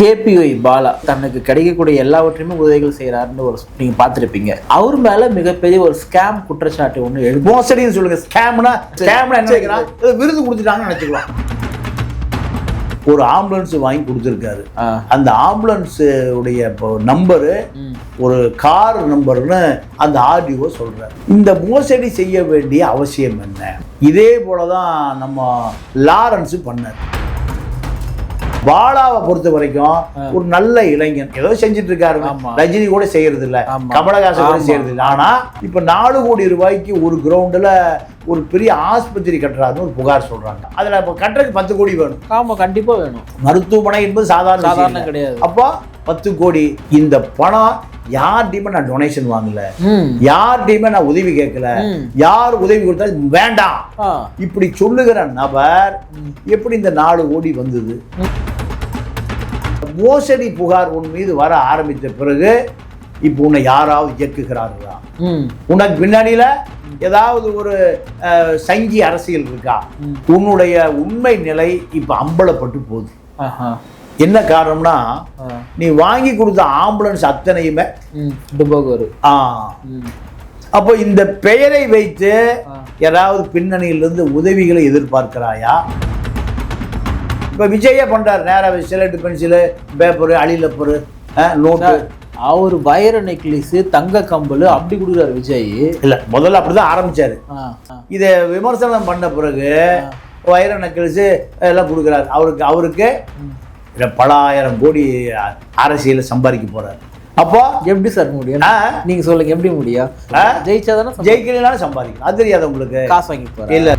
KPY Bala தனக்கு கிடைக்கக்கூடிய எல்லாவற்றையுமே உதவிகள் செய்யறாருன்னு ஒரு நீங்க பார்த்திருப்பீங்க. அவர் மேல மிகப்பெரிய ஒரு ஸ்கேம் குற்றச்சாட்டு ஒண்ணு எழுதி மோசடின்னு சொல்லுங்க. ஸ்கேம்னா ஸ்கேம்னா என்ன விருது கொடுத்துட்டாங்கன்னு நினைச்சுக்கலாம். ஒரு ஆம்புலன்ஸ் வாங்கி கொடுத்துருக்காரு. அந்த ஆம்புலன்ஸ் உடைய நம்பரு ஒரு கார் நம்பர்னு அந்த ஆர்டிஓ சொல்றாரு. இந்த மோசடி செய்ய வேண்டிய அவசியம் என்ன? இதே போல தான் நம்ம லாரன்ஸ் பண்ணார். பாலாவை பொறுத்த வரைக்கும் ஒரு நல்ல இளைஞன். ஏதோ செஞ்சுட்டு இருக்காரு. ரஜினி கூட செய்யறது இல்ல. கமலஹாசன் கூட. செய்யறது இல்ல ஆனா இப்ப நாலு கோடி ரூபாய்க்கு ஒரு கிரவுண்டுல ஒரு பெரிய ஆஸ்பத்திரி கட்டுறாருன்னு ஒரு புகார் சொல்றாங்க. அதுல இப்ப கட்டுறதுக்கு பத்து கோடி வேணும். ஆமா கண்டிப்பா வேணும். மருத்துவமனை என்பது சாதாரண சாதாரண. கிடையாது. அப்போ பத்து கோடி இந்த பணம் யார்கிட்டயுமே நான் டொனேஷன் வாங்கல. யார்கிட்டயுமே நான் உதவி கேட்கல. யார் உதவி கொடுத்தா வேண்டாம். இப்படி சொல்லுகிற நபர் எப்படி இந்த நாலு கோடி வந்தது? மோசடி புகார் உன் மீது வர ஆரம்பித்த பிறகு இப்போ உன்னை யாராவது இயக்குகிறார்களா? உனக்கு பின்னணியில ஏதாவது ஒரு சங்கி அரசியல் இருக்கா. உன்னுடைய உண்மை நிலை இப்ப அம்பலப்பட்டு போகுது. என்ன காரணம்னா நீ வாங்கி கொடுத்த ஆம்புலன்ஸ் அத்தனையுமே ஆ, அப்போ இந்த பெயரை வைத்து. யாராவது பின்னணியிலிருந்து உதவிகளை எதிர்பார்க்கிறாயா? இப்ப விஜயே பண்றாரு. நேரா சிலட்டு பென்சிலு பேப்பரு அழிலப்பரு நோட்டு அவர் வைர நெக்லஸ் தங்க கம்பல் அப்படி கொடுக்குறாரு விஜய். இல்ல முதல்ல அப்படிதான் ஆரம்பிச்சாரு. இதை விமர்சனம் பண்ண பிறகு வைர நக்கல்ஸு எல்லாம் கொடுக்குறாரு. அவருக்கு அவருக்கு பல ஆயிரம் கோடி அரசியல சம்பாதிக்க போறாரு. அப்போ எப்படி சார் முடியும்? நீங்க சொல்லுங்க எப்படி முடியும்? ஆ? ஜெயிச்சாதானே சம்பா- ஜெயிக்கலைனாலும் சம்பாதிக்கும் அது தெரியாது உங்களுக்கு. காசு வாங்கி போறாரு. இல்ல.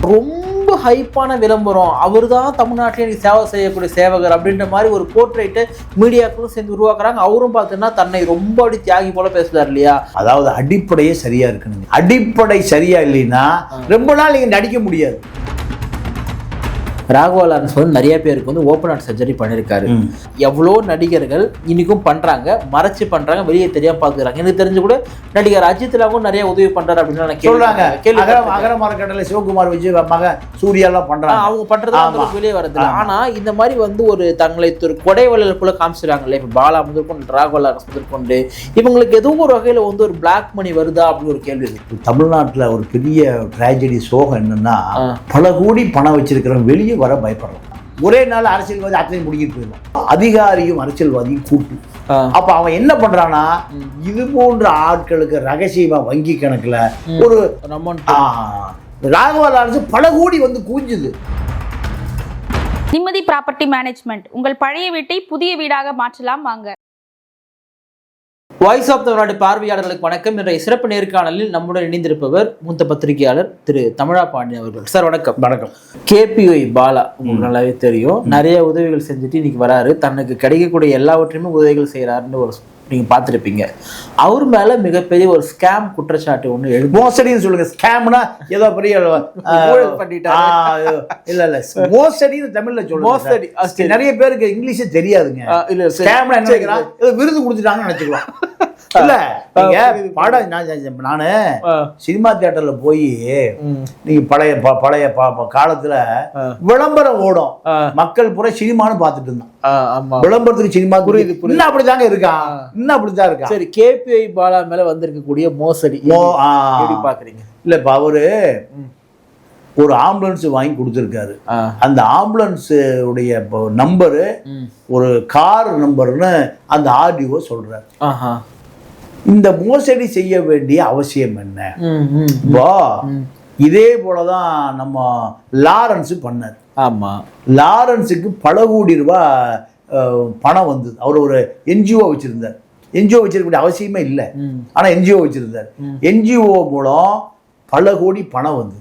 ரொம்ப ஹைப்பான விளம்பரம். அவர் தான் தமிழ்நாட்டில் எனக்கு சேவை செய்யக்கூடிய சேவகர் அப்படின்ற மாதிரி ஒரு போர்ட்ரேட்டை மீடியாக்களும் சேர்ந்து உருவாக்குறாங்க. அவரும் பார்த்தீங்கன்னா தன்னை ரொம்ப அப்படி தியாகி போல பேசுறாரு இல்லையா? அதாவது அடிப்படையே சரியா இருக்கணுங்க. அடிப்படை சரியா இல்லைன்னா ரொம்ப நாள் நீங்க நடிக்க முடியாது. ராகவா லாரன்ஸ் வந்து நிறைய பேருக்கு வந்து ஓப்பன் ஹார்ட் சர்ஜரி பண்ணியிருக்காரு. எவ்வளோ நடிகர்கள் இன்னைக்கும் பண்றாங்க மறைச்சு பண்றாங்க வெளியே தெரியாம பாக்குறாங்க எனக்கு தெரிஞ்சு கூட நடிகர் அஜித் ராவும் நிறைய உதவி பண்றாரு அப்படின்னு நான் சொல்றாங்க கேள்வி அகரம் அகர மரக்கட்டளை சிவகுமார் விஜய் மக சூர்யா எல்லாம் ஆ, பண்றாங்க அவங்க. அளவுக்கு வெளியே வரது இல்ல. ஆமா. ஆனா இந்த மாதிரி வந்து ஒரு தங்களை ஒரு கொடை வள்ளல் போல காமிச்சிருக்காங்கல்ல இப்ப பாலா முதற்கொண்டு ராகவலா முதற்கொண்டு இவங்களுக்கு ஏதோ ஒரு வகையில வந்து ஒரு பிளாக் மணி வருதா அப்படின்னு ஒரு கேள்வி இருக்கு தமிழ்நாட்டுல ஒரு பெரிய ட்ராஜடி சோகம் என்னன்னா. பல கோடி பணம் வச்சிருக்கிறவங்க வெளியே வர பயப்படுறான் ஒரே நாள் அரசியல்வாதி அத்தனை முடிக்கிட்டு போயிடும் அதிகாரியும் அரசியல்வாதியும் கூட்டு. அப்ப அவன் என்ன பண்றானா இது போன்ற ஆட்களுக்கு ரகசியமா வங்கி கணக்குல ஒரு ராகவா லாரன்ஸ் பல கோடி வந்து கூஞ்சுது நிம்மதி ப்ராப்பர்ட்டி மேனேஜ்மெண்ட். உங்கள் பழைய வீட்டை புதிய வீடாக மாற்றலாம் வாங்க. வாய்ஸ் ஆஃப் தமிழ்நாடு பார்வையாளர்களுக்கு வணக்கம். இன்றைய சிறப்பு நேர்காணலில் நம்முடன் இணைந்திருப்பவர் மூத்த பத்திரிகையாளர் திரு தமிழா பாண்டியன் அவர்கள். சார் வணக்கம். வணக்கம். கேபிஒய் பாலா உங்களுக்கு நல்லாவே தெரியும். நிறைய உதவிகள் செஞ்சுட்டு இன்னைக்கு வராரு. தனக்கு கிடைக்கக்கூடிய எல்லாவற்றையுமே உதவிகள் செய்யறாருன்னு ஒரு நீங்க பார்த்திருப்பீங்க. அவர் மேல மிகப்பெரிய ஒரு ஸ்கேம் குற்றச்சாட்டு ஒண்ணு எழுதி மோசடின்னு சொல்லுங்க. ஸ்கேம்னா ஏதோ பெரிய. ஆ, இல்ல இல்ல. மோசடின்னு தமிழ்ல சொல்லுங்க மோசடி. நிறைய பேருக்கு இங்கிலீஷே தெரியாதுங்க. இல்ல. ஸ்கேம்னா என்ன விருது கொடுத்துட்டாங்கன்னு நினைச்சுக்கலாம். இல்ல நீங்க படம் நான் சினிமா தியேட்டர்ல போய் நீங்க பழைய பழைய காலத்துல. விளம்பரம் ஓடும். மக்கள் பூரா சினிமான்னு பார்த்துட்டு இருந்தான். விளம்பரத்துக்கு சினிமா புரியுது. இன்னும் அப்படிதாங்க இருக்கான் இன்னும் அப்படித்தான் இருக்கான் சரி கேபிஐ பாலா மேல வந்திருக்கக்கூடிய மோசடி. பாக்குறீங்க. இல்ல இப்ப அவரு. ஒரு ஆம்புலன்ஸ் வாங்கி கொடுத்துருக்காரு. அந்த ஆம்புலன்ஸ் உடைய நம்பரு ஒரு கார் நம்பர்னு அந்த ஆர்டிஓ சொல்றாரு. இந்த மோசடி செய்ய வேண்டிய அவசியம் என்ன? இப்போ ம். இதே போலதான் நம்ம லாரன்ஸ் பண்ணார் ஆமா. லாரன்ஸுக்கு பல கோடி ரூபாய் அஹ், பணம் வந்தது. அவர் ஒரு என்ஜிஓ வச்சிருந்தார். என்ஜிஓ வச்சிருக்க வேண்டிய அவசியமே இல்லை. ஆனா என்ஜிஓ வச்சிருந்தார். என்ஜிஓ மூலம் பல கோடி பணம் வந்தது.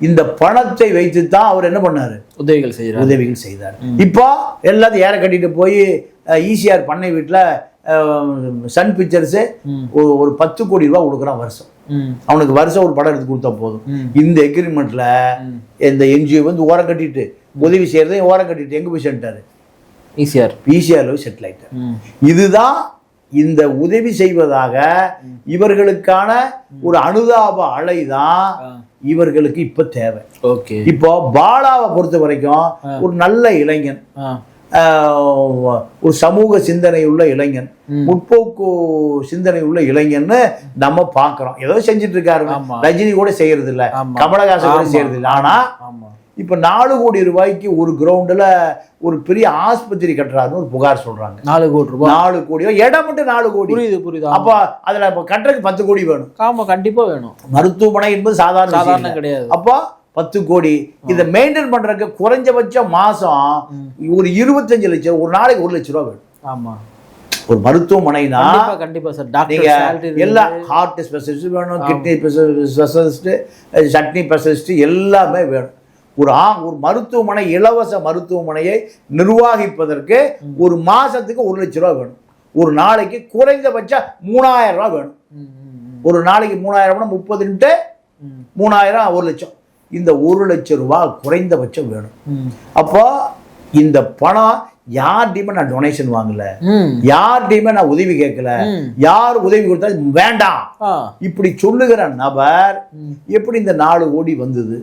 இந்த பணத்தை வைத்து தான் அவர் என்ன பண்ணாரு? உதவிகள் செய்யறாரு உதவிகள் செய்தார். இப்போ எல்லாத்தையும் ஏற கட்டிட்டு போய் ஈசிஆர் பண்ணை வீட்டில் சன் பிக்சர்ஸு. ஒரு பத்து கோடி ரூபா கொடுக்குறான் வருஷம். அவனுக்கு வருஷம் ஒரு படம் எடுத்து கொடுத்தா போதும். இந்த எக்ரிமெண்ட்ல. இந்த என்ஜிஓ வந்து ஓரம் கட்டிட்டு உதவி செய்யறதையும் ஓரம் கட்டிட்டு எங்க போய் சென்ட்டாரு ஈஸியார் ஈசிஆர்ல போய் செட்டில் ஆயிட்டார். இதுதான் இந்த உதவி செய்வதாக இவர்களுக்கான ஒரு அனுதாப அலை தான். இவர்களுக்கு இப்ப தேவை. ஓகே. இப்போ பாலாவை பொறுத்த வரைக்கும் ஒரு நல்ல இளைஞன். ஒரு சமூக சிந்தனை உள்ள இளைஞன் முற்போக்கு சிந்தனை உள்ள இளைஞன்னு நம்ம பார்க்கிறோம். ஏதோ செஞ்சுட்டு இருக்காரு ஆமா. ரஜினி கூட செய்யறது இல்ல. கமலஹாசன் கூட. செய்யறது இல்ல ஆனா இப்ப நாலு கோடி ரூபாய்க்கு ஒரு கிரவுண்டுல ஒரு பெரிய ஆஸ்பத்திரி கட்டுறாருன்னு ஒரு புகார் சொல்றாங்க. நாலு கோடி ரூபாய் நாலு கோடி இடம் மட்டும் நாலு கோடி. புரியுது புரியுது. அப்ப அதுல இப்ப கட்டுறதுக்கு பத்து கோடி வேணும். ஆமா கண்டிப்பா வேணும். மருத்துவமனை என்பது சாதாரண சாதாரண. கிடையாது. அப்போ பத்து கோடி. இதை மெயின்டைன் பண்றதுக்கு குறைஞ்சபட்ச மாசம் ஒரு இருபத்தஞ்சு லட்சம் ஒரு நாளைக்கு ஒரு லட்சம் ரூபா வேணும். ஆமா. ஒரு மருத்துவமனைனா கண்டிப்பா சார். டாக்டர் எல்லா ஹார்ட் ஸ்பெஷலிஸ்ட் வேணும் கிட்னி ஸ்பெஷலிஸ்ட் சட்னி ஸ்பெஷலிஸ்ட் எல்லாமே வேணும். ஒரு ஆ ஒரு மருத்துவமனை இலவச மருத்துவமனையை நிர்வகிப்பதற்கு ஒரு மாசத்துக்கு ஒரு லட்ச ரூபா வேணும். ஒரு நாளைக்கு குறைந்தபட்சம் மூணாயிரம் ரூபா வேணும். ஒரு நாளைக்கு மூணாயிரம் முப்பதுன்ட்டு மூணாயிரம் ஒரு லட்சம். இந்த ஒரு லட்சம் ரூபா குறைந்தபட்சம் வேணும். அப்போ இந்த பணம் யார்கிட்டயுமே நான் டொனேஷன் வாங்கல. யார்கிட்டயுமே நான் உதவி கேட்கல. யார் உதவி கொடுத்தாலும் வேண்டாம். இப்படி சொல்லுகிற நபர் எப்படி இந்த நாலு கோடி வந்தது?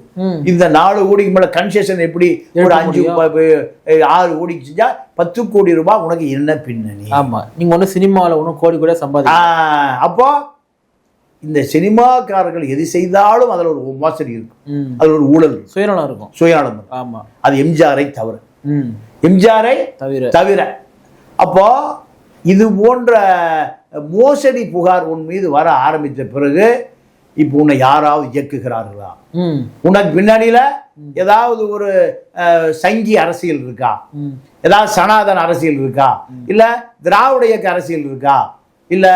இந்த நாலு கோடிக்கு மேல கன்செஷன் எப்படி ஒரு அஞ்சு ஆறு கோடிக்கு செஞ்சா பத்து கோடி ரூபாய் உனக்கு என்ன பின்னணி? ஆமா. நீங்க ஒண்ணு சினிமால ஒண்ணும் கோடி கூட சம்பாதி அப்போ இந்த சினிமாக்காரர்கள் எது செய்தாலும் அதுல ஒரு மோசடி இருக்கு ம். அதுல ஒரு ஊழல் சுயநலம் இருக்கும். சுயானந்தம் இருக்கு. ஆமா. அது எம்ஜிஆரை தவிர. எம்ஜிஆரை தவிர. தவிர. அப்போ இது போன்ற மோசடி புகார் உன் மீது வர ஆரம்பித்த பிறகு இப்போ உன்னை யாராவது இயக்குகிறார்களா? உனக்கு பின்னணியில ஏதாவது ஒரு சங்கி அரசியல் இருக்கா? ஏதாவது சனாதன அரசியல் இருக்கா? இல்ல திராவிட இயக்க அரசியல் இருக்கா? இல்ல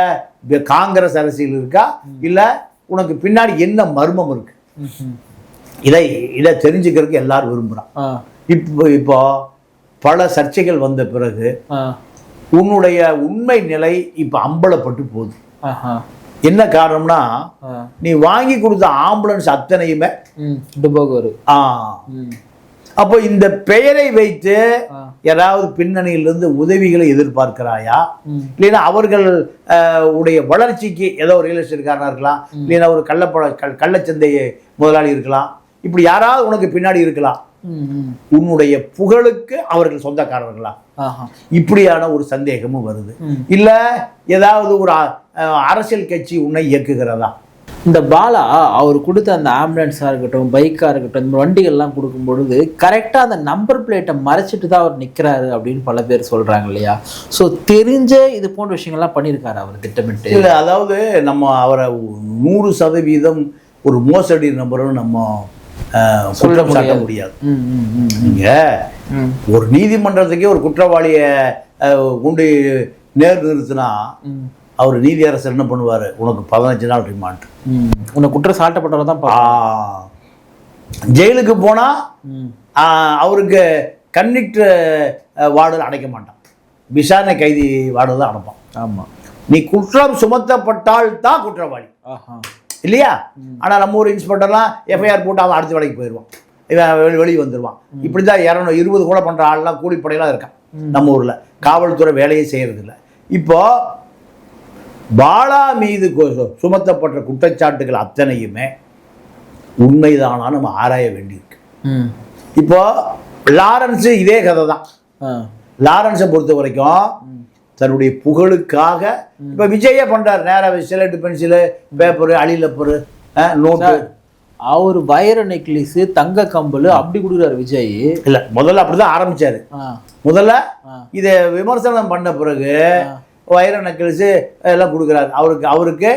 காங்கிரஸ் அரசியல் இருக்கா? இல்ல உனக்கு பின்னாடி என்ன மர்மம் இருக்கு. இதை இதை தெரிஞ்சுக்கிறதுக்கு எல்லாரும் விரும்புறான். ஆ. இப்போ இப்போ பல சர்ச்சைகள் வந்த பிறகு உன்னுடைய உண்மை நிலை இப்ப அம்பலப்பட்டு போகுது. என்ன காரணம்னா நீ வாங்கி கொடுத்த ஆம்புலன்ஸ் அத்தனையுமே ஆ. அப்போ இந்த பெயரை வைத்து யாராவது பின்னணியிலிருந்து உதவிகளை எதிர்பார்க்கிறாயா. இல்லைன்னா அவர்கள் உடைய வளர்ச்சிக்கு ஏதோ ஒரு ரியல் இருக்கலாம். இல்லைன்னா ஒரு கள்ளப்பழ கல் கள்ளச்சந்தை முதலாளி இருக்கலாம். இப்படி யாராவது உனக்கு பின்னாடி இருக்கலாம். உன்னுடைய புகழுக்கு அவர்கள் சொந்தக்காரர்களா? இப்படியான ஒரு சந்தேகமும் வருது. இல்ல ஏதாவது ஒரு அரசியல் கட்சி உன்னை இயக்குகிறதா? இந்த பாலா அவர் கொடுத்த அந்த ஆம்புலன்ஸாக இருக்கட்டும் பைக்காக இருக்கட்டும் இந்த வண்டிகள்லாம் கொடுக்கும் பொழுது கரெக்டாக அந்த நம்பர் பிளேட்டை மறைச்சிட்டு தான் அவர் நிற்கிறாரு அப்படின்னு பல பேர் சொல்கிறாங்க இல்லையா? ஸோ தெரிஞ்ச இது போன்ற விஷயங்கள்லாம் பண்ணியிருக்காரு அவர் திட்டமிட்டு. இல்ல அதாவது நம்ம அவரை நூறு சதவீதம் ஒரு மோசடி நபரும் நம்ம அஹ், குற்றம் சாட்ட முடியாது. ம் ம் ம் நீங்க ம். ஒரு நீதிமன்றத்துக்கே ஒரு குற்றவாளியை கொண்டு நேர் நிறுத்தினா அவர் நீதியரசர் என்ன பண்ணுவாரு? உனக்கு பதினஞ்சு நாள் ரிமாண்ட் உன்னை குற்றம் சாட்டப்பட்டவர் தான் ஜெயிலுக்கு போனா ம். ஆஹ், அவருக்கு கன்னிக்ட் வார்டில் அடைக்க மாட்டான். விசாரணை கைதி வார்டில் தான் அடைப்பான் ஆமாம் நீ குற்றம் சுமத்தப்பட்டால் தான் குற்றவாளி. ஆஹா. இல்லையா? ஆனா நம்ம ஊர் இன்ஸ்பெக்டர்லாம் எஃப்ஐஆர் போட்டு அவன் அடுத்த வேலைக்கு போயிடுவான். இவன் வெளி வெளியே வந்துடுவான் இப்படி தான் இரநூறு இருபது கூட பண்ற ஆள்லாம் கூலிப்படையெல்லாம் இருக்கான். நம்ம ஊர்ல. காவல்துறை வேலையே செய்யறது இல்ல இப்போ பாலா மீது சுமத்தப்பட்ட குற்றச்சாட்டுகள் அத்தனையுமே உண்மைதானா நம்ம ஆராய வேண்டியிருக்கு. இப்போ லாரன்ஸ் இதே கதை தான் லாரன்ஸை பொறுத்த வரைக்கும் தன்னுடைய புகழுக்காக இப்போ விஜயே பண்றாரு. நேராக சிலட்டு பென்சிலு பேப்பரு அழிலப்பரு நோட்டு. அவர் வைர நெக்லஸ் தங்க கம்பல் அப்படி கொடுக்குறாரு விஜய். இல்ல முதல்ல அப்படிதான் ஆரம்பிச்சாரு. முதல்ல. இதை விமர்சனம் பண்ண பிறகு வைர நக்கல்ஸு எல்லாம் கொடுக்குறாரு. அவருக்கு அவருக்கு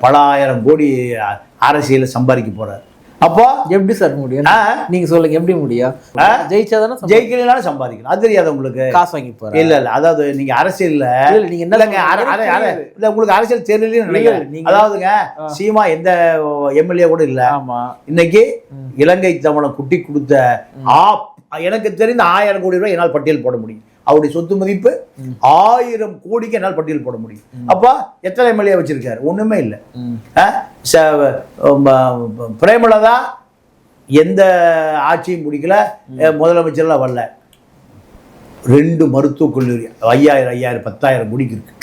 பல ஆயிரம் கோடி அ- அரசியல சம்பாதிக்க போறாரு. அப்போ எப்படி சார் முடியும்? நீங்க சொல்லுங்க எப்படி முடியும்? ஜெயிச்சாதானே சம்பா- ஜெயிக்கலைனாலும் சம்பாதிக்கலாம் அது தெரியாது உங்களுக்கு? காசு வாங்கி போற இல்ல இல்ல. அதாவது நீங்க அரசியல்ல இல்ல, நீங்க என்ன இல்ல உங்களுக்கு அரசியல் தெரியலன்னு நினைக்கிறேன். நீங்க- அதாவதுங்க சீமா எந்த எம்எல்ஏ கூட இல்ல. ஆமா. இன்னைக்கு இலங்கை தமிழன் குட்டி கொடுத்த ஆ எனக்கு தெரிந்த ஆயிரம் கோடி ரூபாய் என்னால் பட்டியல் போட முடியும். அவருடைய சொத்து மதிப்பு ஆயிரம் கோடிக்கு என்னால் பட்டியல் போட முடியும். அப்போ எத்தனை எம்எல்ஏ வச்சிருக்காரு? ஒண்ணுமே இல்லை. பிரேமலதா எந்த ஆட்சியும் முடிக்கல. முதலமைச்சர்லாம் வரல. ரெண்டு மருத்துவக் கல்லூரி ஐயாயிரம் ஐயாயிரம் பத்தாயிரம் கோடிக்கு இருக்கு?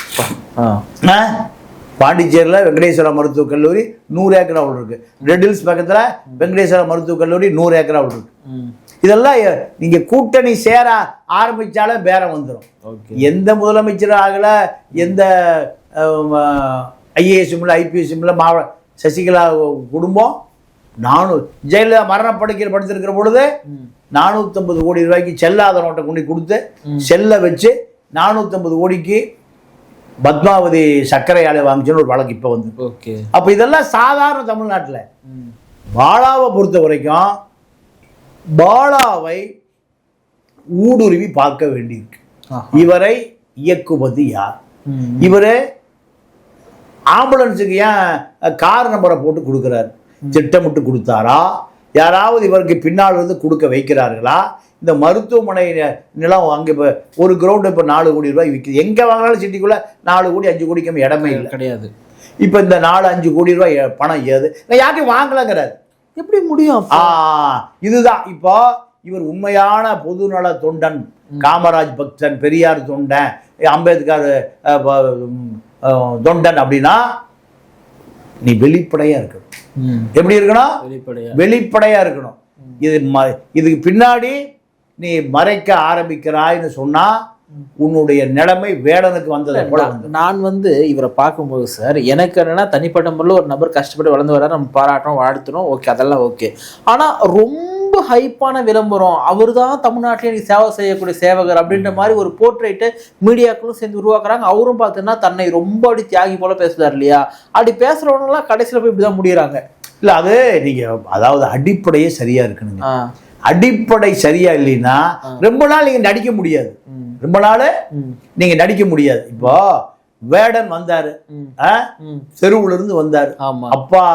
பாண்டிச்சேரியில் வெங்கடேஸ்வரா மருத்துவக் கல்லூரி நூறு ஏக்கர் அவ்வளோ இருக்கு. ரெட் ஹில்ஸ் பக்கத்தில் வெங்கடேஸ்வரா மருத்துவக் கல்லூரி நூறு ஏக்கர் அவ்வளோ இருக்கு. இதெல்லாம் எ- நீங்க கூட்டணி சேர ஆரம்பிச்சாலே பேரம் வந்துடும் ஓகே. எந்த முதலமைச்சரும் ஆகல எந்த ஐஏஎஸும் இல்லை ஐபிஎஸும் இல்லை மாவ சசிகலா குடும்பம் நானூறு ஜெயலலிதா மரணப்படுக்கையில் படுத்திருக்கிற பொழுது நானூற்றம்பது கோடி ரூபாய்க்கு செல்லாத நோட்டை கொண்டு கொடுத்து செல்ல வச்சு நானூற்றம்பது கோடிக்கு பத்மாவதி சர்க்கரை ஆலை வாங்கிச்சுன்னு ஒரு வழக்கு இப்போ வந்து ஓகே. அப்போ இதெல்லாம் சாதாரண தமிழ்நாட்டில். பாலாவை பொறுத்த வரைக்கும் பாலாவை ஊடுருவி பார்க்க வேண்டியிருக்கு. இவரை இயக்குவது யார்? இவரு ஆம்புலன்ஸுக்கு ஏன் கார் நம்பரை போட்டு கொடுக்குறாரு? திட்டமிட்டு கொடுத்தாரா? யாராவது இவருக்கு பின்னால் இருந்து கொடுக்க வைக்கிறார்களா? இந்த மருத்துவமனை நிலம் அங்கே இப்போ ஒரு கிரவுண்டு இப்போ நாலு கோடி ரூபாய் விற்கிது எங்கே வாங்கினாலும் சிட்டிக்குள்ளே நாலு கோடி அஞ்சு கோடிக்கு இடமே இல்லை. கிடையாது. இப்போ இந்த நாலு அஞ்சு கோடி ரூபாய் பணம் ஏது? நான் யார்ட்டையும் வாங்கலங்கிறாரு. எப்படி முடியும்? இதுதான். இப்போ இவர் உண்மையான பொதுநல தொண்டன் காமராஜ் பக்தன் பெரியார் தொண்டன் அம்பேத்கர் தொண்டன் அப்படின்னா நீ வெளிப்படையா இருக்கணும். எப்படி இருக்கணும்? வெளிப்படையா. இருக்கணும். இது இதுக்கு பின்னாடி நீ மறைக்க ஆரம்பிக்கிறாய்ன்னு சொன்னா உன்னுடைய நிலைமை வேடனுக்கு வந்ததை போல நான் வந்து இவரை பார்க்கும்போது சார் எனக்கு என்னன்னா தனிப்பட்ட முறையில் ஒரு நபர் கஷ்டப்பட்டு வளர்ந்து வர நம்ம பாராட்டணும் வாழ்த்தணும் ஓகே அதெல்லாம் ஓகே. ஆனா ரொம்ப ஹைப்பான விளம்பரம். அவர் தான் தமிழ்நாட்டிலே நீ சேவை செய்யக்கூடிய சேவகர் அப்படின்ற மாதிரி ஒரு போர்ட்ரேட்டை மீடியாக்களும் சேர்ந்து உருவாக்குறாங்க. அவரும் பார்த்தீங்கன்னா தன்னை ரொம்ப அப்படி தியாகி போல பேசுறாரு இல்லையா? அப்படி பேசுறவங்கலாம் கடைசியில் போய் இப்படிதான் முடியறாங்க. இல்ல அது நீங்க அதாவது அடிப்படையே சரியா இருக்கணுங்க ஆ. அடிப்படை சரியா இல்லைன்னா ரொம்ப நாள் நீங்க நடிக்க முடியாது. ரொம்ப நாள். நீங்க நடிக்க முடியாது. இப்போ வேடன் வந்தாரு. தெருவுல இருந்து வந்தாரு. அப்பா?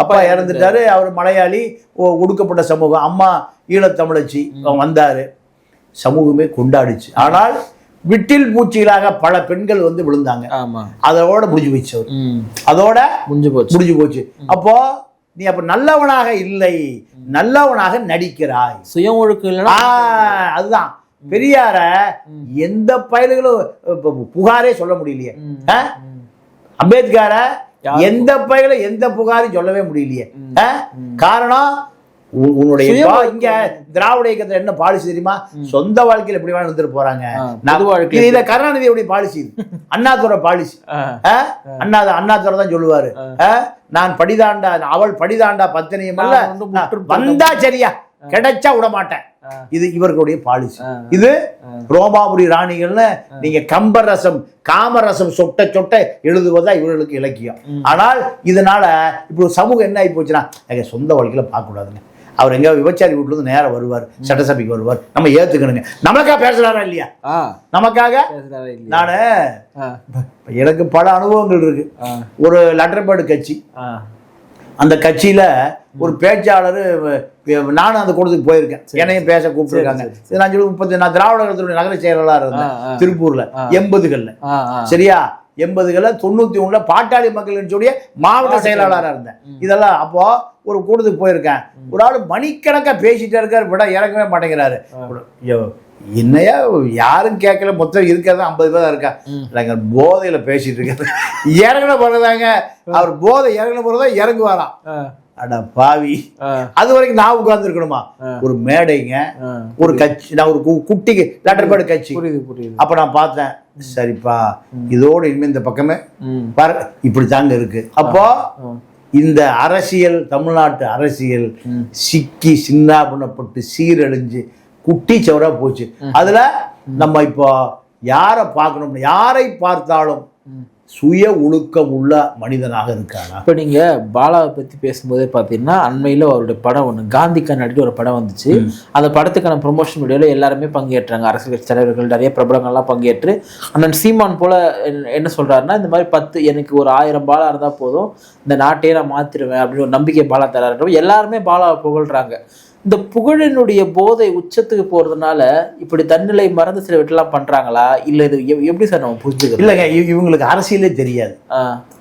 அப்பா இறந்துட்டாரு. அவர் மலையாளி ஒடுக்கப்பட்ட சமூகம். அம்மா ஈழத்தமிழச்சி வந்தாரு. சமூகமே கொண்டாடிச்சு. ஆனால் விட்டில் பூச்சிகளாக பல பெண்கள் வந்து விழுந்தாங்க. அதோட முடிஞ்சு போச்சு அவர். அதோட முடிஞ்சு போச்சு. முடிஞ்சு போச்சு. அப்போ நீ அப்ப நல்லவனாக இல்லை நல்லவனாக நடிக்கிறாய். சுய ஒழுக்கம் இல்லைன்னா அதுதான். பெரியார எந்த பயல்களும் புகாரே சொல்ல முடியலையே. அம்பேத்கர எந்த பயலும் எந்த புகாரும் சொல்லவே முடியலையே? காரணம் உன்னுடைய இங்க திராவிட இயக்கத்துல என்ன பாலிசி தெரியுமா? சொந்த வாழ்க்கையில எப்படி வேணும் இருந்துட்டு போறாங்க. பொது வாழ்க்கை இது- கருணாநிதியுடைய பாலிசி. அண்ணாதுரை பாலிசி? அண்ணா அண்ணாதுரை தான் சொல்லுவாரு? நான் படிதாண்டா அவள் படிதாண்டா பத்தினியும் வந்து சரியா. கிடைச்சா விட மாட்டேன். இது இவர்களுடைய பாலிசி. இது ரோமாபுரி ராணிகள்னு நீங்க கம்பரசம் காமரசம் சொட்ட சொட்ட எழுதுவதா இவர்களுக்கு இலக்கியம். ஆனால் இதனால இப்போ சமூகம் என்ன ஆகி போச்சுன்னா சொந்த வாழ்க்கையில பார்க்க கூடாதுங்க அவர் எங்க விபச்சாரி வீட்டுல இருந்து நேரம் வருவார் சட்டசபைக்கு வருவார். நம்ம ஏத்துக்கணுங்க. நமக்காக பேசுறாரா இல்லையா? நமக்காக? நானு. எனக்கு பல அனுபவங்கள் இருக்கு. ஒரு லெட்டர் பேர்டு கட்சி அந்த கட்சியில ஒரு பேச்சாளர் நானும் அந்த கூட்டத்துக்கு போயிருக்கேன். என்னையும் பேச கூப்பிட்டுருக்காங்க. நான் சொல்லி முப்பத்தி நான் திராவிட கழகத்தினுடைய நகர செயலாளர் இருந்தேன். திருப்பூர்ல எண்பதுகள்ல. சரியா? எண்பதுகள்ல தொண்ணூத்தி ஒண்ணுல பாட்டாளி மக்களின் சொல்லிய மாவட்ட செயலாளராக இருந்தேன். இதெல்லாம் அப்போ ஒரு கூட்டத்துக்கு போயிருக்கேன். ஒரு ஆள் மணிக்கணக்கா பேசிட்டே இருக்காரு விட இறங்கவே மாட்டேங்கிறாரு. என்னையா யாரும் கேட்கல மொத்தம் இருக்கிறது ஐம்பது பேர் தான் இருக்கா. இல்லைங்க போதையில பேசிட்டு இருக்காரு. இறங்கின பிறகுதாங்க அவர் போதை இறங்கின பிறகுதான் இறங்குவாராம். அட பாவி. அது வரைக்கும் நான் உட்கார்ந்து இருக்கணுமா ஒரு மேடைங்க. ஒரு கட்சி நான் ஒரு கு- குட்டி லெட்டர் பேர்டு கட்சி அப்ப நான் பார்த்தேன் சரிப்பா இதோட இனிமே இந்த பக்கமே இப்படி தாங்க இருக்கு. அப்போ இந்த அரசியல் தமிழ்நாட்டு அரசியல் சிக்கி சின்னாபனப்பட்டு சீரழிஞ்சு குட்டி சவரா போச்சு. அதுல நம்ம இப்போ யாரை பார்க்கணும் யாரை பார்த்தாலும் சுய ஒழுக்கம் உள்ள மனிதனாக இருக்கானா இப்போ நீங்கள் பாலாவை பற்றி பேசும்போதே பார்த்தீங்கன்னா அண்மையில் அவருடைய படம் ஒன்று காந்தி கண்ணாடிட்டு ஒரு படம் வந்துச்சு. அந்த படத்துக்கான ப்ரொமோஷன் வீடியோவில் எல்லாருமே பங்கேற்றாங்க. அரசியல் கட்சி தலைவர்கள் நிறைய பிரபலங்கள்லாம் பங்கேற்று. அண்ணன் சீமான் போல என்ன- சொல்றாருன்னா இந்த மாதிரி பத்து எனக்கு ஒரு ஆயிரம் பாலா இருந்தால் போதும் இந்த நாட்டையே நான் மாற்றிடுவேன் அப்படின்னு ஒரு நம்பிக்கை பாலா தராரு. எல்லாருமே பாலாவை புகழ்றாங்க. இந்த புகழினுடைய போதை உச்சத்துக்கு போகிறதுனால இப்படி தன்னிலை மறந்து சில வீட்டெல்லாம் பண்ணுறாங்களா இல்லை இது எப்- எப்படி சார் நம்ம புரிஞ்சுக்கிறோம்? இல்லைங்க இவ- இவங்களுக்கு அரசியலே தெரியாது.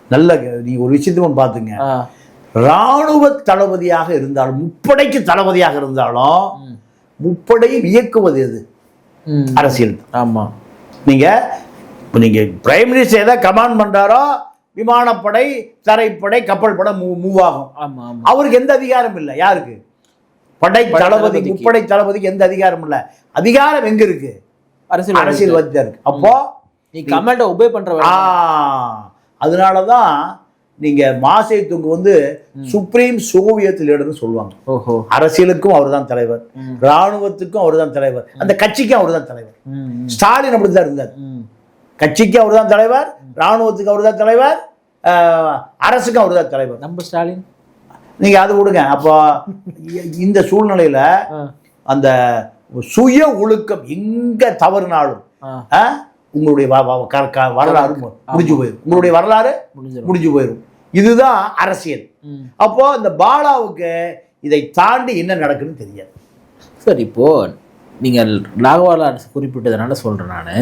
நல்ல நீங்க ஒரு விஷயத்தையும் பார்த்துங்க ஆ. ராணுவ தளபதியாக இருந்தாலும் முப்படைக்கு தளபதியாக இருந்தாலும் முப்படையும் இயக்குவது எது? அரசியல். ஆமாம் நீங்க இப்போ நீங்க பிரைம் மினிஸ்டர் எதை கமாண்ட் பண்றாரோ விமானப்படை தரைப்படை கப்பல் படை மூவ் ஆகும் அவருக்கு எந்த அதிகாரம் இல்லை. யாருக்கு? படை தளபதி. முப்படை தளபதிக்கு எந்த அதிகாரம் இல்ல. அதிகாரம் எங்க இருக்கு? அரசியல் அரசியல்வாதி தான் இருக்கு. அப்போ நீ கமெண்ட்டை ஒபே பண்ற அதனால தான் நீங்க மாசே துங்கு வந்து சுப்ரீம் சோவியத் லீடர்னு சொல்லுவாங்க. அரசியலுக்கும் அவர்தான் தலைவர். ராணுவத்துக்கும் அவர்தான் தலைவர். அந்த கட்சிக்கும் அவர்தான் தலைவர். ஸ்டாலின் அப்படிதான் இருந்தார். கட்சிக்கு அவர்தான் தலைவர் ராணுவத்துக்கு அவர்தான் தலைவர் ஆஹ், அரசுக்கும் அவர்தான் தலைவர். நம்ம ஸ்டாலின். நீங்க அது விடுங்க. அப்போ இந்த சூழ்நிலையில அந்த சுய ஒழுக்கம் எங்க தவறுனாலும் உங்களுடைய வரலாறு முடிஞ்சு போயிடும் உங்களுடைய வரலாறு முடிஞ்சு போயிடும் இதுதான் அரசியல். அப்போ இந்த பாலாவுக்கு இதை தாண்டி என்ன நடக்குன்னு தெரியாது. சார் இப்போ நீங்கள் ராகவா லாரன்ஸ் குறிப்பிட்டதுனால சொல்கிறேன் நான்.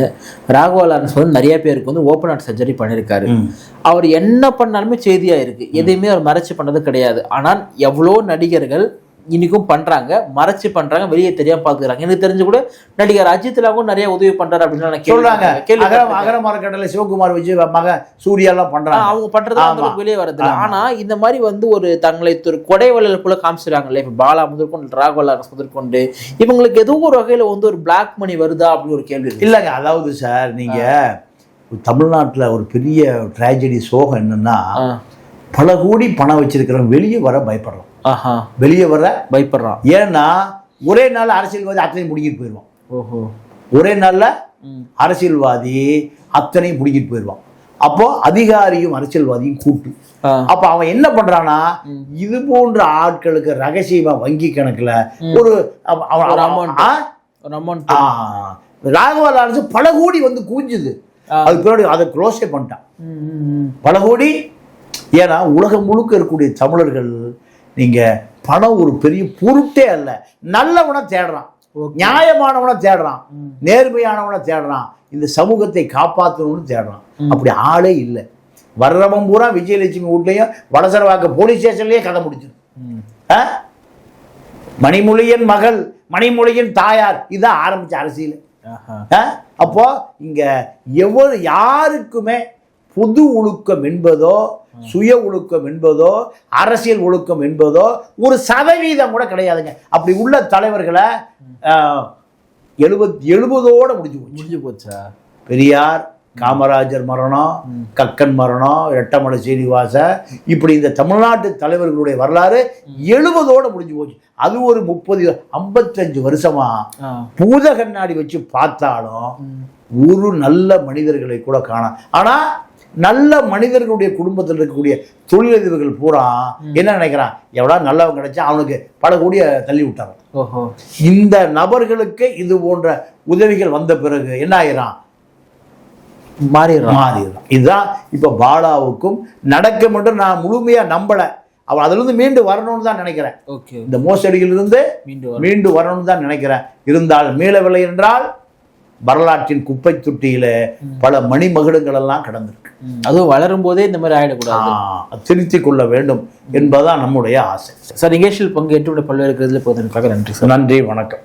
ராகவா லாரன்ஸ் வந்து நிறைய பேருக்கு வந்து ஓப்பன் ஹார்ட் சர்ஜரி பண்ணியிருக்காரு அவர் என்ன பண்ணாலுமே செய்தியாக இருக்கு. எதையுமே அவர் மறைச்சு பண்ணது கிடையாது. ஆனால் எவ்வளோ நடிகர்கள் இன்னைக்கும் பண்றாங்க மறைச்சு பண்றாங்க வெளியே தெரியாம பாத்துக்கிறாங்க எனக்கு தெரிஞ்சு கூட நடிகர் அஜித்லாவும் நிறைய உதவி பண்றாரு அப்படின்னு நான் கேள்விப்பட்டிருக்கேன். கேள்விப்பட்டிருக்கேன். அகர மரக்கட்டளை சிவகுமார் வச்சு மக சூர்யா எல்லாம் ஆ, பண்றாங்க அவங்க ஆமா. அளவுக்கு வெளியே வரதில்ல ஆமா. ஆனா இந்த மாதிரி வந்து ஒரு தங்களை ஒரு கொடை வள்ளல் போல இப்ப பாலா முதற்கொண்டு ராகவா லாரன்ஸ் முதற்கொண்டு இவங்களுக்கு ஏதோ ஒரு வகையில வந்து ஒரு பிளாக் மணி வருதா அப்படின்னு ஒரு கேள்வி இல்லைங்க அதாவது சார் நீங்க தமிழ்நாட்டுல ஒரு பெரிய ட்ராஜடி சோகம் என்னன்னா. பல கோடி பணம் வச்சிருக்கிறவங்க வெளியே வர பயப்படுறோம் வெளியே வர பயப்படுறான். ஏன்னா ஒரே நாள் அரசியல்வாதி அத்தனையும் பிடிக்கிட்டு போயிடுவான் ஓஹோ. ஒரே நாள்ல. அரசியல்வாதி அத்தனையும் பிடிக்கிட்டு போயிடுவான் அப்போ அதிகாரியும் அரசியல்வாதியும் கூட்டு. அப்ப அவன் என்ன பண்றானா இது போன்ற ஆட்களுக்கு ரகசியமா வங்கி கணக்குல ஒரு. ராகவா லாரன்ஸ் பல கோடி வந்து கூஞ்சுது ஆ. அது பின்னாடி அதை க்ளோஸே பண்ணிட்டான். பல கோடி ஏன்னா உலகம் முழுக்க இருக்கக்கூடிய தமிழர்கள் நீங்க பணம் ஒரு பெரிய பொருட்டே அல்ல. நல்லவனை தேடுறான். நியாயமானவனை தேடுறான். நேர்மையானவனை தேடுறான். இந்த சமூகத்தை காப்பாற்றணும்னு தேடுறான். அப்படி ஆளே இல்லை. வர்றவன் பூரா விஜயலட்சுமி வீட்லயும் வடசரவாக்க போலீஸ் ஸ்டேஷன்லயே கதை முடிச்சிடும்? மணிமொழியின் மகள் மணிமொழியின் தாயார். இதான் ஆரம்பிச்ச அரசியல்? அப்போ இங்க எவ்வளவு யாருக்குமே பொது ஒழுக்கம் என்பதோ சுய ஒழுக்கம் என்பதோ அரசியல் ஒழுக்கம் என்பதோ ஒரு சதவீதம் கூட கிடையாதுங்க. அப்படி உள்ள தலைவர்களை எழுபத் எழுபதோட முடிஞ்சு போச்சு. முடிஞ்சு போச்சா? பெரியார் காமராஜர் மரணம் கக்கன் மரணம் ரெட்டமலை சீனிவாச இப்படி இந்த தமிழ்நாட்டு தலைவர்களுடைய வரலாறு எழுபதோட முடிஞ்சு போச்சு. அது ஒரு முப்பது ஐம்பத்தஞ்சு வருஷமா. பூத கண்ணாடி வச்சு பார்த்தாலும் ஒரு நல்ல மனிதர்களை கூட காணோம் ஆனா நல்ல மனிதர்களுடைய குடும்பத்தில் இருக்கக்கூடிய தொழிலதிபர்கள் பூரா என்ன நினைக்கிறான்? எவ்வளோ நல்லவன் கிடைச்சா அவனுக்கு பல கோடிய தள்ளி விட்டாங்க. ஓஹோ. இந்த நபர்களுக்கு இது போன்ற உதவிகள் வந்த பிறகு என்ன ஆயிரான் மாறிடுறான். மாறிடுறான். இதுதான் இப்ப பாலாவுக்கும் நடக்கும் என்று நான் முழுமையா நம்பல. அவன் அதுல இருந்து மீண்டு வரணும்னு தான் நினைக்கிறேன். ஓகே. இந்த மோசடியிலிருந்து மீண்டும் வரும். மீண்டு வரணும்னு தான் நினைக்கிறேன். இருந்தால் மீளவில்லை என்றால் வரலாற்றின் குப்பை தொட்டியில பல மணிமகுடங்கள் எல்லாம் கிடந்திருக்கு. அதுவும் வளரும் போதே இந்த மாதிரி ஆயிடக்கூடாது. ஆ, திருத்திக் கொள்ள வேண்டும் என்பதுதான் நம்முடைய ஆசை. சார் நிகழ்ச்சியில் பங்கேற்று பல்வேறு கருத்தில் போவதற்காக நன்றி சார். நன்றி வணக்கம்.